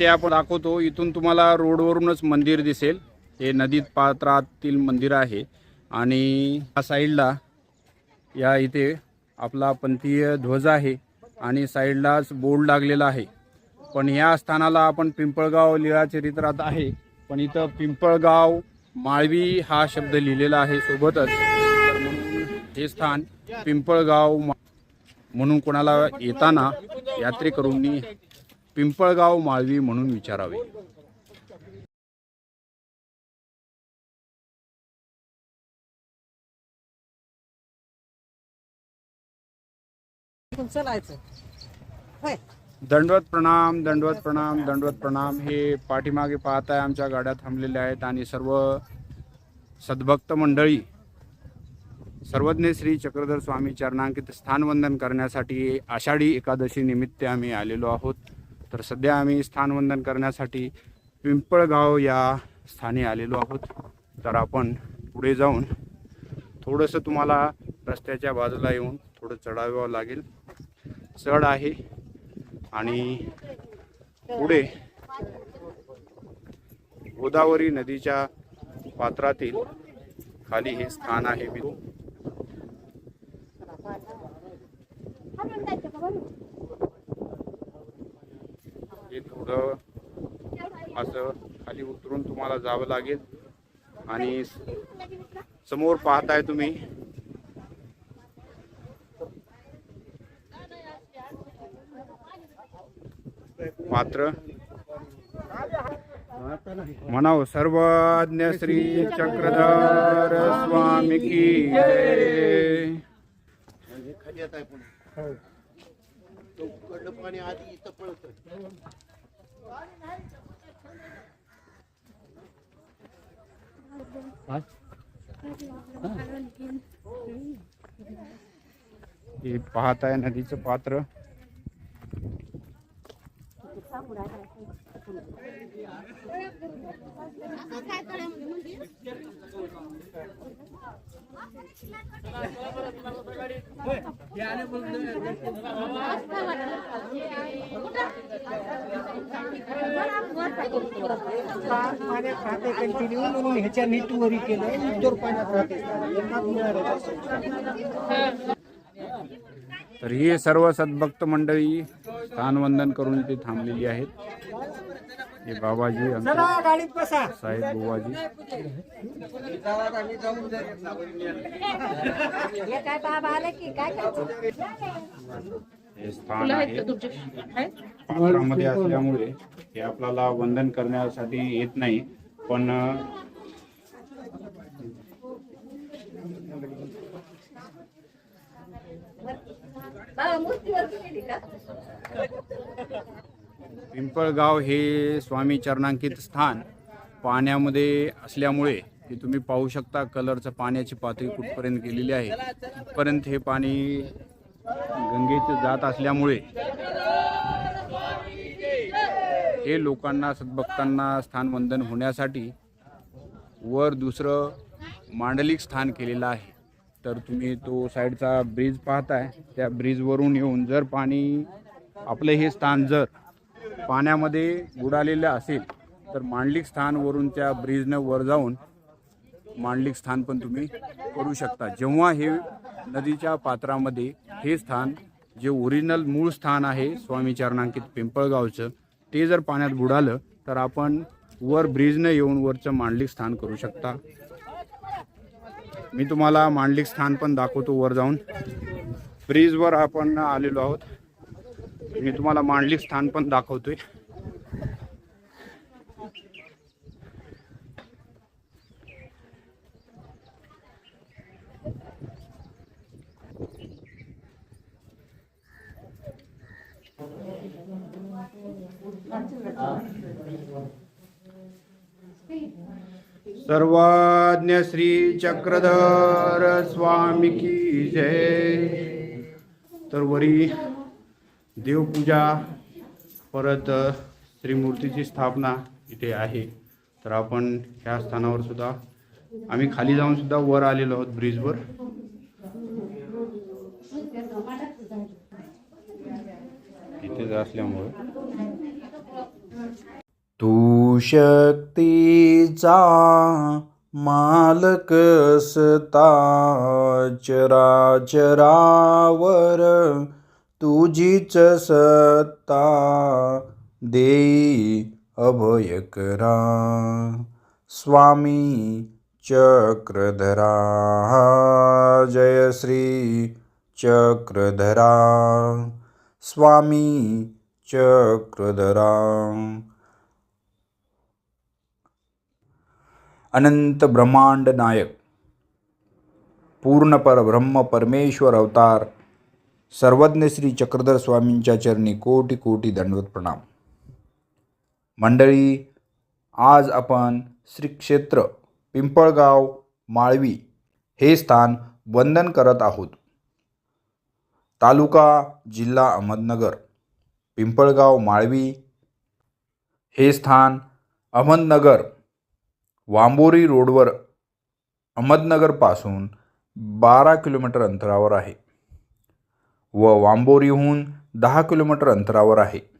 ते आपण दाखवतो. इथून तुम्हाला रोडवरूनच मंदिर दिसेल. हे नदीत पात्रातील मंदिर आहे. आणि या साईडला या इथे आपला पंथीय ध्वज आहे आणि साईडलाच बोर्ड लागलेला आहे. पण या स्थानाला आपण पिंपळगाव लीळा चरित्रात आहे. पण इथं पिंपळगाव माळवी हा शब्द लिहिलेला आहे सोबतच. हे स्थान पिंपळगाव म्हणून कोणाला येताना यात्रेकरूंनी पिंपळगाव माळवी म्हणून विचारावे. दंडवत प्रणाम दंडवत प्रणाम दंडवत प्रणाम. हे पाठीमागे पाहताय आमच्या गाड्या थांबलेल्या आहेत आणि सर्व सद्भक्त मंडळी सर्वज्ञ श्री चक्रधर स्वामी चरणांकित स्थानवंदन करण्यासाठी आषाढी एकादशी निमित्त आम्ही आलेलो आहोत. तर सध्या आम्ही स्थानवंदन करण्यासाठी पिंपळगाव या स्थानी आलेलो आहोत. तर आपण पुढे जाऊन थोडंसं तुम्हाला रस्त्याच्या बाजूला येऊन थोडं चढावं लागेल. चढ आहे आणि पुढे गोदावरी नदीच्या पात्रातील खाली हे स्थान आहे. बिंदू हे थोडं असं खाली उतरून तुम्हाला जावं लागेल. आणि समोर पाहताय तुम्ही. पात्र म्हणाव सर्वज्ञ श्री चक्रधर स्वामी की जय. खाली येत आहे पुन्हा तो कडलं पाणी आधी इथं पळत. हे पाहताय नदीचं पात्र. पाण्यात राहते कंटिन्यू म्हणून ह्याच्या नीटवरी केलं इतर पाण्यात राहते तर ही सर्व सद्भक्त मंडळी स्थानवंदन करून इथे थांबलेली आहेत. हे बाबाजी आमचे साहेब बुवाजी। हे काय बाबा आले की? काय करायचं हे स्थान आहे. पात्रामध्ये असल्यामुळे हे आपल्याला वंदन करण्यासाठी येत नाही पण का? पिंपळगाव हे स्वामी चरणांकित स्थान पाण्यामध्ये असल्यामुळे हे तुम्ही पाहू शकता कलरचं पाण्याची पातळी कुठपर्यंत गेलेली आहे. तिथपर्यंत हे पाणी गंगेचे जात असल्यामुळे हे लोकांना सद्भक्तांना स्थानवंदन होण्यासाठी वर दुसरं मांडलिक स्थान केलेलं आहे. तर तुम्ही तो साईडचा ब्रिज पाहताय. त्या ब्रिजवरून येऊन जर पाणी आपलं हे स्थान जर पाण्यामध्ये बुडालेलं असेल तर मांडलिक स्थानवरून त्या ब्रिजनं वर जाऊन मांडलिक स्थान पण तुम्ही करू शकता. जेव्हा हे नदीच्या पात्रामध्ये हे स्थान जे ओरिजिनल मूळ स्थान आहे स्वामी चरणांकित पिंपळगावचं ते जर पाण्यात बुडालं तर आपण वर ब्रिजनं येऊन वरचं मांडलिक स्थान करू शकता. मी तुम्हाला मांडलिक स्थान पण दाखवतो वर जाऊन. ब्रिजवर आपण आलेलो आहोत. मी तुम्हाला मांडलिक स्थान पण दाखवतोय. सर्वाज्ञ श्री चक्रधर स्वामी की जय. तर वरी देवपूजा परत श्रीमूर्तीची स्थापना इथे आहे. तर आपण ह्या स्थानावर सुद्धा आम्ही खाली जाऊन सुद्धा वर आलेलो आहोत ब्रिजवर. इथेच असल्यामुळे. तू शक्तीचा मालक असता चराचरावर तुझीच सत्ता देई अभयकरा. स्वामी चक्रधरा. जय श्री चक्रधरा. स्वामी चक्रधरा. अनंत ब्रह्मांड नायक पूर्ण परब्रह्म परमेश्वर अवतार सर्वज्ञ श्री चक्रधर स्वामींच्या चरणी कोटी कोटी दंडवत प्रणाम. मंडळी आज आपण श्री क्षेत्र पिंपळगाव माळवी हे स्थान वंदन करत आहोत. तालुका जिल्हा अहमदनगर पिंपळगाव माळवी हे स्थान अहमदनगर वांबोरी रोडवर अहमदनगरपासून बारा किलोमीटर अंतरावर आहे. व वांबोरीहून दहा किलोमीटर अंतरावर आहे.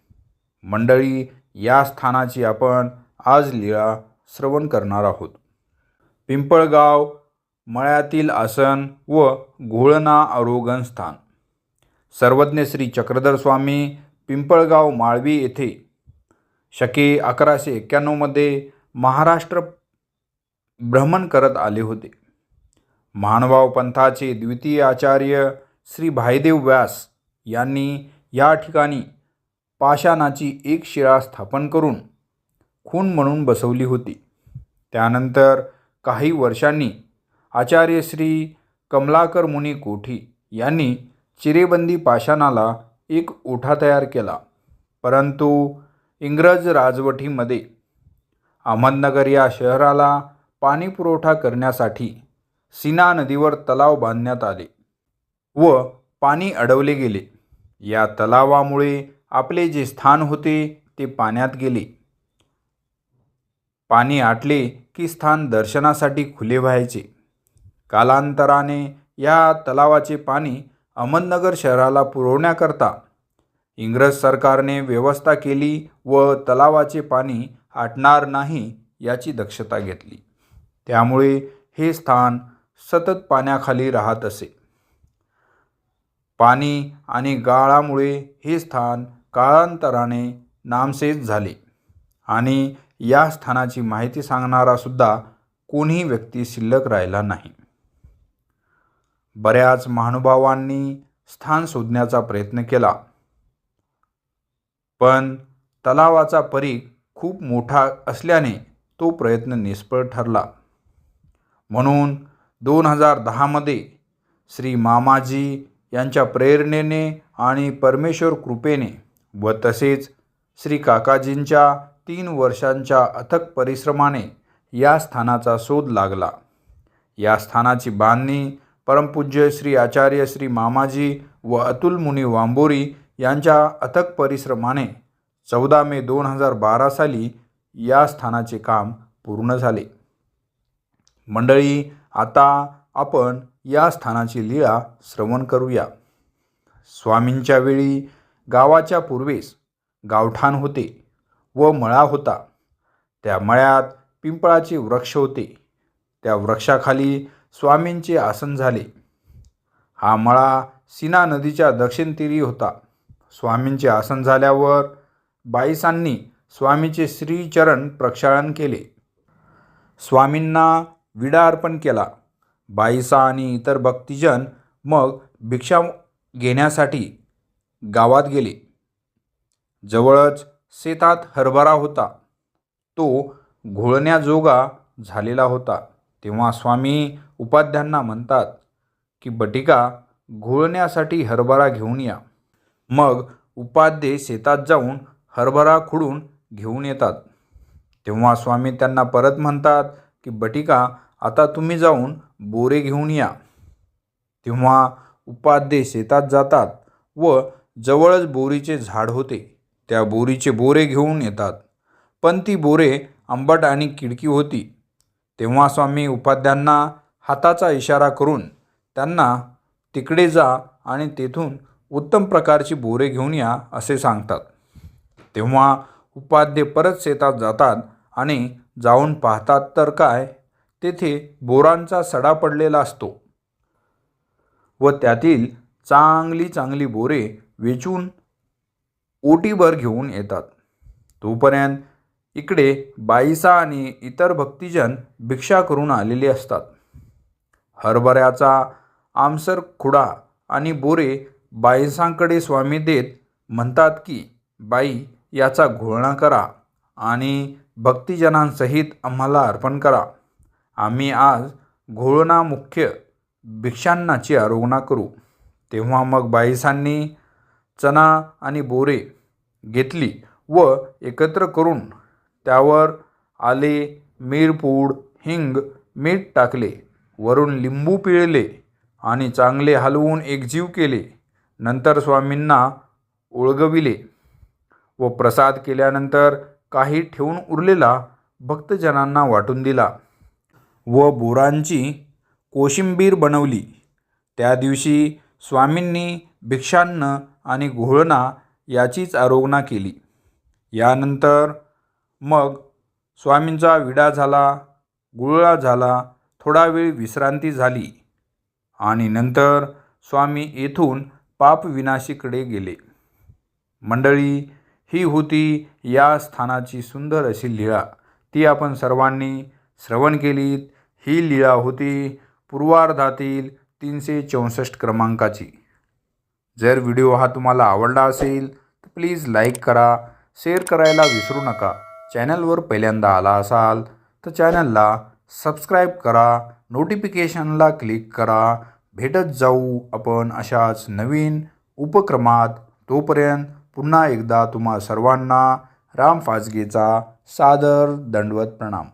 मंडळी या स्थानाची आपण आज लीळा श्रवण करणार आहोत. पिंपळगाव मळ्यातील आसन व घोळणा आरोगण स्थान. सर्वज्ञ श्री चक्रधर स्वामी पिंपळगाव माळवी येथे. शके अकराशे एक्क्याण्णवमध्ये महाराष्ट्र भ्रमण करत आले होते. महानुभाव पंथाचे द्वितीय आचार्य श्री भाईदेव व्यास यांनी या ठिकाणी पाषाणाची एक शिळा स्थापन करून खून म्हणून बसवली होती. त्यानंतर काही वर्षांनी आचार्य श्री कमलाकर मुनी कोठी यांनी चिरेबंदी पाषाणाला एक ओठा तयार केला. परंतु इंग्रज राजवटीमध्ये अहमदनगर या शहराला पाणीपुरवठा करण्यासाठी सीना नदीवर तलाव बांधण्यात आले. व पाणी अडवले गेले. या तलावामुळे आपले जे स्थान होते ते पाण्यात गेले. पाणी आटले की स्थान दर्शनासाठी खुले व्हायचे. कालांतराने या तलावाचे पाणी अहमदनगर शहराला पुरवण्याकरता इंग्रज सरकारने व्यवस्था केली व तलावाचे पाणी आटणार नाही याची दक्षता घेतली. त्यामुळे हे स्थान सतत पाण्याखाली राहत असे. पाणी आणि गाळामुळे हे स्थान काळांतराने नामशेष झाले. आणि या स्थानाची माहिती सांगणारासुद्धा कोणीही कोणी व्यक्ती शिल्लक राहिला नाही. बऱ्याच महानुभावांनी स्थान शोधण्याचा प्रयत्न केला. पण तलावाचा परीख खूप मोठा असल्याने तो प्रयत्न निष्फळ ठरला. म्हणून दोन हजार दहामध्ये श्री मामाजी यांच्या प्रेरणेने आणि परमेश्वर कृपेने व तसेच श्री काकाजींच्या तीन वर्षांच्या अथक परिश्रमाने या स्थानाचा शोध लागला. या स्थानाची बांधणी परमपूज्य श्री आचार्य श्री मामाजी व अतुल मुनी वांबोरी यांच्या अथक परिश्रमाने चौदा मे दोन हजार बारा साली या स्थानाचे काम पूर्ण झाले. मंडळी आता आपण या स्थानाची लीळा श्रवण करूया. स्वामींच्या वेळी गावाच्या पूर्वेस गावठाण होते व मळा होता. त्या मळ्यात पिंपळाचे वृक्ष होते. त्या वृक्षाखाली स्वामींचे आसन झाले. हा मळा सीना नदीच्या दक्षिण तीरी होता. स्वामींचे आसन झाल्यावर बाईसांनी स्वामीचे श्रीचरण प्रक्षाळन केले. स्वामींना विडा अर्पण केला. बाईसा आणि इतर भक्तिजन मग भिक्षा घेण्यासाठी गावात गेले. जवळच शेतात हरभरा होता. तो घोळण्याजोगा झालेला होता. तेव्हा स्वामी उपाध्यांना म्हणतात की बटिका घोळण्यासाठी हरभरा घेऊन या. मग उपाध्ये शेतात जाऊन हरभरा खुडून घेऊन येतात. तेव्हा स्वामी त्यांना परत म्हणतात की बटिका आता तुम्ही जाऊन बोरे घेऊन या. तेव्हा उपाध्ये शेतात जातात व जवळच बोरीचे झाड होते. त्या बोरीचे बोरे घेऊन येतात. पण ती बोरे आंबट आणि किडकी होती. तेव्हा स्वामी उपाध्यांना हाताचा इशारा करून त्यांना तिकडे जा आणि तेथून उत्तम प्रकारची बोरे घेऊन या असे सांगतात. तेव्हा उपाध्ये परत शेतात जातात आणि जाऊन पाहतात तर काय? तेथे बोरांचा सडा पडलेला असतो व त्यातील चांगली चांगली बोरे वेचून ओटीभर घेऊन येतात. तोपर्यंत इकडे बाईसा आणि इतर भक्तिजन भिक्षा करून आलेले असतात. हरभऱ्याचा आमसर खुडा आणि बोरे बाईसांकडे स्वामी देत म्हणतात की बाई याचा घोळणा करा आणि भक्तिजनांसहित आम्हाला अर्पण करा. आम्ही आज घोळणा मुख्य भिक्षांनाची आरोगणा करू. तेव्हा मग बाईसांनी चणा आणि बोरे घेतली व एकत्र करून त्यावर आले मिरपूड हिंग मीठ टाकले. वरून लिंबू पिळले आणि चांगले हलवून एकजीव केले. नंतर स्वामींना ओळगविले व प्रसाद केल्यानंतर काही ठेवून उरलेला भक्तजनांना वाटून दिला. व बोरांची कोशिंबीर बनवली. त्या दिवशी स्वामींनी भिक्षान्न आणि घोळणा याचीच आरोगणा केली. यानंतर मग स्वामींचा विडा झाला गुळळा झाला थोडा वेळ विश्रांती झाली आणि नंतर स्वामी येथून पापविनाशीकडे गेले. मंडळी ही होती या स्थानाची सुंदर अशी लीळा. ती आपण सर्वांनी श्रवण केलीत. ही लीळा होती पूर्वार्धातील तीनशे चौसष्ट क्रमांकाची. जर व्हिडिओ हा तुम्हाला आवडला असेल तर प्लीज लाईक करा शेअर करायला विसरू नका. चॅनलवर पहिल्यांदा आला असाल तर चॅनलला सबस्क्राईब करा नोटिफिकेशनला क्लिक करा. भेटत जाऊ आपण अशाच नवीन उपक्रमात. तोपर्यंत पुन्हा एकदा तुम्हा सर्वांना राम फाजगेचा सादर दंडवत प्रणाम.